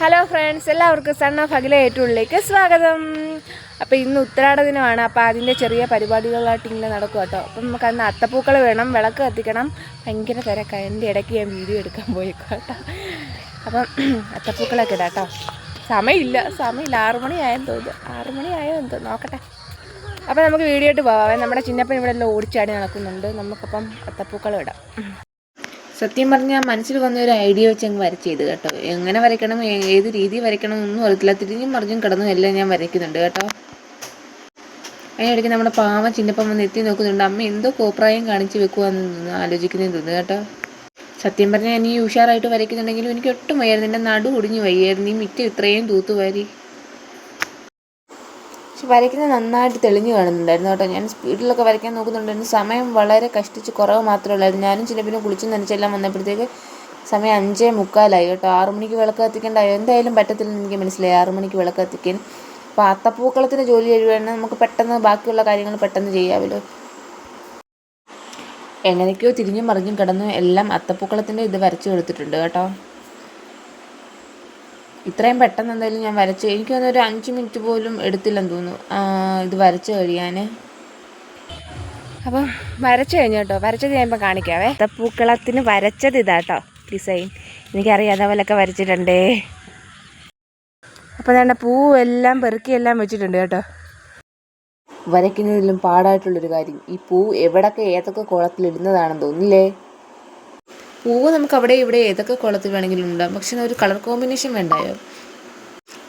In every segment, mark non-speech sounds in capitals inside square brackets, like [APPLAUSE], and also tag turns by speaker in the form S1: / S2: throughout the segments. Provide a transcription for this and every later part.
S1: Hello friends എല്ലാവർക്കും son of Akhila ഏറ്റുള്ളിലേക്ക് സ്വാഗതം. അപ്പോൾ ഇന്ന് ഉത്രാട ദിനമാണ്. അപ്പോൾ അതിന്റെ ചെറിയ പരിപാടികളായിട്ട് ഇങ്ങനെ നടക്കും കേട്ടോ അപ്പം നമുക്ക് അന്ന് അത്തപ്പൂക്കൾ വേണം വിളക്ക് കത്തിക്കണം. ഭയങ്കര തിരക്കാണ് എന്റെ ഇടയ്ക്ക് ഞാൻ വീഡിയോ എടുക്കാൻ പോയേക്കും കേട്ടോ അപ്പം [CLEARS THROAT] അത്തപ്പൂക്കളൊക്കെ ഇടാം കേട്ടോ സമയമില്ല. സമയമില്ല. ആറുമണിയായെന്ന് തോന്നുന്നു തോന്നുന്നു. ആറു മണി ആയോ എന്തോ നോക്കട്ടെ. അപ്പോൾ നമുക്ക് വീഡിയോ ഇട്ട് പോവാം. നമ്മുടെ ചിന്നപ്പൻ ഇവിടെ എല്ലാം ഓടിച്ചാടി നടക്കുന്നുണ്ട്. നമുക്കപ്പം അത്തപ്പൂക്കളം ഇടാം. സത്യം പറഞ്ഞാൽ മനസ്സിൽ വന്ന ഒരു ഐഡിയ വെച്ച് അങ്ങ് വരച്ച് ചെയ്ത് കേട്ടോ. എങ്ങനെ വരയ്ക്കണം ഏത് രീതി വരയ്ക്കണം ഒന്നും അറിയത്തില്ല. തിരിഞ്ഞും മറിഞ്ഞും കിടന്നും എല്ലാം ഞാൻ വരയ്ക്കുന്നുണ്ട് കേട്ടോ. അതിനിടയ്ക്ക് നമ്മുടെ പാവം ചിന്നപ്പം വന്ന് എത്തി നോക്കുന്നുണ്ട്. അമ്മ എന്തോ കോപ്രായം കാണിച്ച് വെക്കുവാന്ന് ആലോചിക്കുന്നതെന്ന് തോന്നുന്നു കേട്ടോ. സത്യം പറഞ്ഞാൽ ഞാൻ ഈ ഉഷാറായിട്ട് വരയ്ക്കുന്നുണ്ടെങ്കിലും എനിക്ക് ഒട്ടും വയ്യായിരുന്നു. എന്റെ നടു ഒടിഞ്ഞു വയ്യായിരുന്നു. ഈ മിറ്റം ഇത്രയും തൂത്തു വാരി പക്ഷെ വരയ്ക്കുന്നത് നന്നായിട്ട് തെളിഞ്ഞു കാണുന്നുണ്ടായിരുന്നു കേട്ടോ. ഞാൻ സ്പീഡിലൊക്കെ വരയ്ക്കാൻ നോക്കുന്നുണ്ടായിരുന്നു. സമയം വളരെ കഷ്ടിച്ച് കുറവ് മാത്രമേ ഉള്ളായിരുന്നു. ഞാനും ചില പിന്നെ കുളിച്ചും നനച്ചെല്ലാം വന്നപ്പോഴത്തേക്ക് സമയം അഞ്ചേ മുക്കാലായി കേട്ടോ. ആറു മണിക്ക് വിളക്ക് കത്തിക്കേണ്ടായോ എന്തായാലും പറ്റത്തില്ലെന്ന് എനിക്ക് മനസ്സിലായി. ആറു മണിക്ക് വിളക്ക് കത്തിക്കാൻ. അപ്പോൾ അത്തപ്പൂക്കളത്തിന് ജോലി കഴിയുവാണെങ്കിൽ നമുക്ക് പെട്ടെന്ന് ബാക്കിയുള്ള കാര്യങ്ങൾ പെട്ടെന്ന് ചെയ്യാമല്ലോ. എങ്ങനെയൊക്കെയോ തിരിഞ്ഞും മറിഞ്ഞും കിടന്നു എല്ലാം അത്തപ്പൂക്കളത്തിന്റെ ഇത് വരച്ചു കൊടുത്തിട്ടുണ്ട് കേട്ടോ. ഇത്രയും പെട്ടെന്ന് എന്തായാലും ഞാൻ വരച്ച് എനിക്ക് തോന്നുന്നു ഒരു അഞ്ച് മിനിറ്റ് പോലും എടുത്തില്ലെന്ന് തോന്നുന്നു. ഇത് വരച്ച് കഴിയാൻ അപ്പം വരച്ച് കഴിഞ്ഞു കേട്ടോ. വരച്ചത് ഞാൻ ഇപ്പം കാണിക്കാവേ. പൂക്കളത്തിന് വരച്ചത് ഇതാട്ടോ ഡിസൈൻ എനിക്കറിയാം അതേപോലൊക്കെ വരച്ചിട്ടുണ്ടേ. അപ്പോൾ വേണ്ട പൂവെല്ലാം പെറുക്കിയെല്ലാം വെച്ചിട്ടുണ്ട് കേട്ടോ. വരയ്ക്കുന്നതിലും പാടായിട്ടുള്ളൊരു കാര്യം ഈ പൂ എവിടൊക്കെ ഏതൊക്കെ കുളത്തിലിടുന്നതാണെന്ന് തോന്നില്ലേ പൂവ് നമുക്ക് അവിടെ ഇവിടെ ഏതൊക്കെ കുളത്തിൽ വേണമെങ്കിലും ഉണ്ടാകും പക്ഷെ ഒരു കളർ കോമ്പിനേഷൻ വേണ്ടായോ?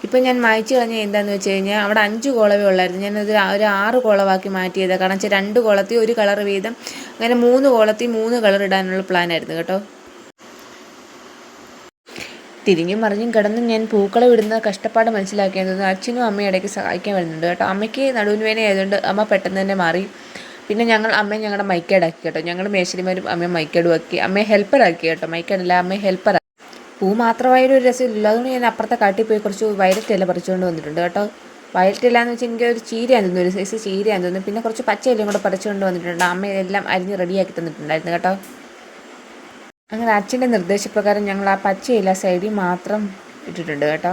S1: ഇപ്പം ഞാൻ മായ്ച്ചു കളഞ്ഞ എന്താണെന്ന് വെച്ച് കഴിഞ്ഞാൽ അവിടെ അഞ്ച് കുളവേ ഉള്ളായിരുന്നു. ഞാനത് ഒരു ആറ് കുളവാക്കി മാറ്റിയത്. കാരണം വെച്ചാൽ രണ്ട് കുളത്തിൽ ഒരു കളർ വീതം അങ്ങനെ മൂന്ന് കുളത്തിൽ മൂന്ന് കളർ ഇടാനുള്ള പ്ലാനായിരുന്നു കേട്ടോ. തിരിഞ്ഞും മറിഞ്ഞും കിടന്നും ഞാൻ പൂക്കളെ വിടുന്ന കഷ്ടപ്പാട് മനസ്സിലാക്കിയത് അച്ഛനും അമ്മയും ഇടയ്ക്ക് സഹായിക്കാൻ വരുന്നുണ്ട് കേട്ടോ. അമ്മയ്ക്ക് നടുവിന് വേന ആയതുകൊണ്ട് അമ്മ പെട്ടെന്ന് തന്നെ മാറി. പിന്നെ ഞങ്ങൾ അമ്മയെ ഞങ്ങളുടെ മൈക്കേഡാക്കി കേട്ടോ. ഞങ്ങൾ മേശരിമാരും അമ്മയെ മൈക്കേഡും ആക്കി അമ്മയെ ഹെൽപ്പറാക്കി കേട്ടോ. മൈക്കേഡല്ല അമ്മയെ ഹെൽപ്പറാക്കി പൂ മാത്രമായൊരു രസമില്ല. അതുകൊണ്ട് ഞാൻ അപ്പുറത്തെ കാട്ടിൽ പോയി കുറച്ച് വയലറ്റ് ഇല പറിച്ചുകൊണ്ട് വന്നിട്ടുണ്ട് കേട്ടോ. വയലറ്റ് ഇല എന്ന് വെച്ചാൽ എനിക്ക് ഒരു ചീരയാണ് തോന്നുന്നു. ഒരു സൈസ് ചീരയാണ് തോന്നുന്നു. പിന്നെ കുറച്ച് പച്ച ഇലയും കൂടെ പറിച്ചുകൊണ്ട് വന്നിട്ടുണ്ട്. അമ്മ ഇതെല്ലാം അരിഞ്ഞ് റെഡിയാക്കി തന്നിട്ടുണ്ടായിരുന്നു കേട്ടോ. അങ്ങനെ അച്ഛന്റെ നിർദ്ദേശപ്രകാരം ഞങ്ങൾ ആ പച്ച ഇല സൈഡിൽ മാത്രം ഇട്ടിട്ടുണ്ട് കേട്ടോ.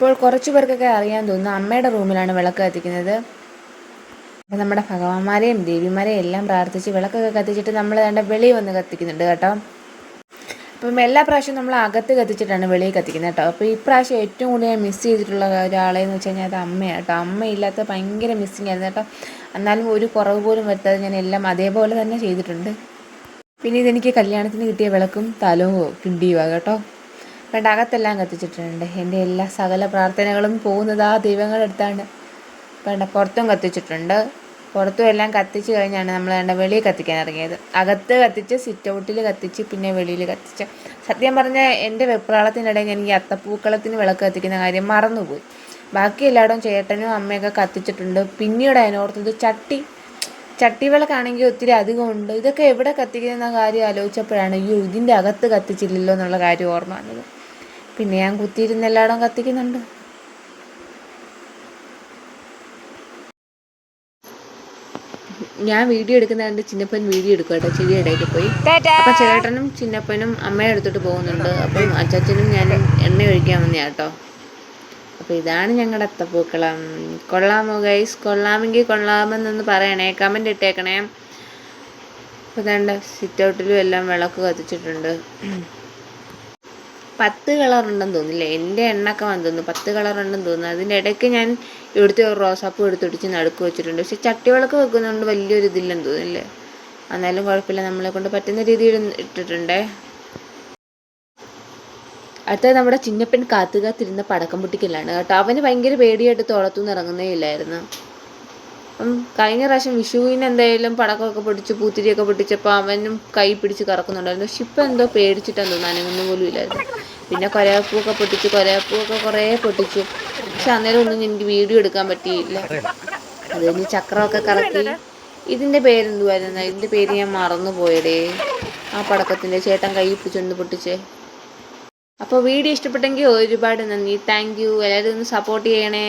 S1: അപ്പോൾ കുറച്ച് പേർക്കൊക്കെ അറിയാൻ തോന്നുന്നു അമ്മയുടെ റൂമിലാണ് വിളക്ക് കത്തിക്കുന്നത്. അപ്പോൾ നമ്മുടെ ഭഗവാന്മാരെയും ദേവിമാരെയും എല്ലാം പ്രാർത്ഥിച്ച് വിളക്കൊക്കെ കത്തിച്ചിട്ട് നമ്മൾ വേണ്ട വെളിയിൽ വന്ന് കത്തിക്കുന്നുണ്ട് കേട്ടോ. അപ്പം എല്ലാ പ്രാവശ്യവും നമ്മൾ അകത്ത് കത്തിച്ചിട്ടാണ് വെളിയിൽ കത്തിക്കുന്നത് കേട്ടോ. അപ്പോൾ ഇപ്രാവശ്യം ഏറ്റവും കൂടുതൽ മിസ് ചെയ്തിട്ടുള്ള ഒരാളെന്ന് വെച്ച് കഴിഞ്ഞാൽ അത് അമ്മയാണ് കേട്ടോ. അമ്മയില്ലാത്ത ഭയങ്കര മിസ്സിങ് ആയിരുന്നു കേട്ടോ. എന്നാലും ഒരു കുറവ് പോലും വരുത്താതെ ഞാൻ എല്ലാം അതേപോലെ തന്നെ ചെയ്തിട്ടുണ്ട്. പിന്നെ ഇതെനിക്ക് കല്യാണത്തിന് കിട്ടിയ വിളക്കും തലവും കിണ്ടിയുവാ കേട്ടോ. വേണ്ട അകത്തെല്ലാം കത്തിച്ചിട്ടുണ്ട്. എന്റെ എല്ലാ സകല പ്രാർത്ഥനകളും പോകുന്നത് ആ ദൈവങ്ങളുടെ അടുത്താണ്. വേണ്ട പുറത്തും കത്തിച്ചിട്ടുണ്ട്. പുറത്തും എല്ലാം കത്തിച്ച് കഴിഞ്ഞാണ് നമ്മൾ വേണ്ട വെളിയിൽ കത്തിക്കാൻ ഇറങ്ങിയത്. അകത്ത് കത്തിച്ച് സിറ്റ് ഔട്ടിൽ കത്തിച്ച് പിന്നെ വെളിയിൽ കത്തിച്ച്. സത്യം പറഞ്ഞാൽ എന്റെ വെപ്രാളത്തിനിടയിൽ ഞാൻ ഈ അത്തപ്പൂക്കളത്തിന് വിളക്ക് കത്തിക്കുന്ന കാര്യം മറന്നുപോയി. ബാക്കി എല്ലായിടവും ചേട്ടനും അമ്മയൊക്കെ കത്തിച്ചിട്ടുണ്ട്. പിന്നീട് അതിനോർത്തത് ചട്ടി. ചട്ടി വിളക്കാണെങ്കിൽ ഒത്തിരി അധികം ഉണ്ട്. ഇതൊക്കെ എവിടെ കത്തിക്കുന്ന കാര്യം ആലോചിച്ചപ്പോഴാണ് അയ്യോ ഇതിന്റെ അകത്ത് കത്തിച്ചില്ലല്ലോ എന്നുള്ള കാര്യം ഓർമ്മ വന്നത്. പിന്നെ ഞാൻ കുത്തിയിരുന്ന് എല്ലായിടവും കത്തിക്കുന്നുണ്ട്. ഞാൻ വീഡിയോ എടുക്കുന്ന കണ്ട് ചിന്നപ്പൻ വീഡിയോ എടുക്കും കേട്ടോ. ചെടി ഇടയ്ക്ക് പോയി. അപ്പം ചേട്ടനും ചിന്നപ്പനും അമ്മയെ എടുത്തിട്ട് പോകുന്നുണ്ട്. അപ്പം അച്ചാച്ചനും ഞാനും എണ്ണ ഒഴിക്കാൻ വന്നേ കേട്ടോ. അപ്പോൾ ഇതാണ് ഞങ്ങളുടെ അത്തപ്പൂക്കളം. കൊള്ളാമോ ഗൈസ്. കൊള്ളാമെങ്കിൽ കൊള്ളാമെന്നൊന്ന് പറയണേ. കമന്റ് ഇട്ടേക്കണേ. അപ്പോൾ വേണ്ട സിറ്റ് ഔട്ടിലും എല്ലാം വിളക്ക് കത്തിച്ചിട്ടുണ്ട്. പത്ത് കളറുണ്ടെന്ന് തോന്നുന്നില്ലേ? എന്റെ എണ്ണൊക്കെ വന്നു തോന്നുന്നു. പത്ത് കളറുണ്ടെന്ന് തോന്നുന്നു. അതിന്റെ ഇടയ്ക്ക് ഞാൻ ഇവിടുത്തെ ഒരു റോസാപ്പൂ എടുത്തൊടിച്ച് നടുക്ക് വെച്ചിട്ടുണ്ട്. പക്ഷെ ചട്ടി വിളക്ക് വെക്കുന്നതുകൊണ്ട് വലിയൊരു ഇതില്ലെന്ന് തോന്നുന്നില്ലേ? എന്നാലും കുഴപ്പമില്ല. നമ്മളെ കൊണ്ട് പറ്റുന്ന രീതിയിൽ ഇട്ടിട്ടുണ്ടേ. അടുത്തത് നമ്മുടെ ചിന്നപ്പൻ കാത്തു കാത്തിരുന്ന പടക്കം പൊട്ടിക്കലാണ് കേട്ടോ. അവന് ഭയങ്കര പേടിയായിട്ട് തോളത്തുനിന്ന് ഇറങ്ങുന്നേ ഇല്ലായിരുന്നു. അപ്പം കഴിഞ്ഞ പ്രാവശ്യം വിഷുവിന് എന്തായാലും പടക്കമൊക്കെ പൊട്ടിച്ച് പൂത്തിരിയൊക്കെ പൊട്ടിച്ചപ്പോൾ അവനും കൈ പിടിച്ച് കറക്കുന്നുണ്ടായിരുന്നു. പക്ഷെ ഇപ്പം എന്തോ പേടിച്ചിട്ടാണ് തോന്നുന്നു. അനങ്ങുന്ന പോലും ഇല്ലായിരുന്നു. പിന്നെ കൊരയപ്പൂവൊക്കെ പൊട്ടിച്ചു കൊരയപ്പൂവൊക്കെ കുറേ പൊട്ടിച്ചു. പക്ഷെ അന്നേരം ഒന്നും എനിക്ക് വീഡിയോ എടുക്കാൻ പറ്റിയില്ല. അത് കഴിഞ്ഞ് ചക്രമൊക്കെ കറക്കി. ഇതിന്റെ പേരെന്തുവായിരുന്നു? ഇതിന്റെ പേര് ഞാൻ മറന്നു പോയടേ ആ പടക്കത്തിന്റെ ചേട്ടൻ കൈ പിടിച്ചൊന്ന് പൊട്ടിച്ചേ. അപ്പോൾ വീഡിയോ ഇഷ്ടപ്പെട്ടെങ്കിൽ ഒരുപാട് നന്ദി. Thank you. എല്ലാവരും ഒന്ന് സപ്പോർട്ട് ചെയ്യണേ.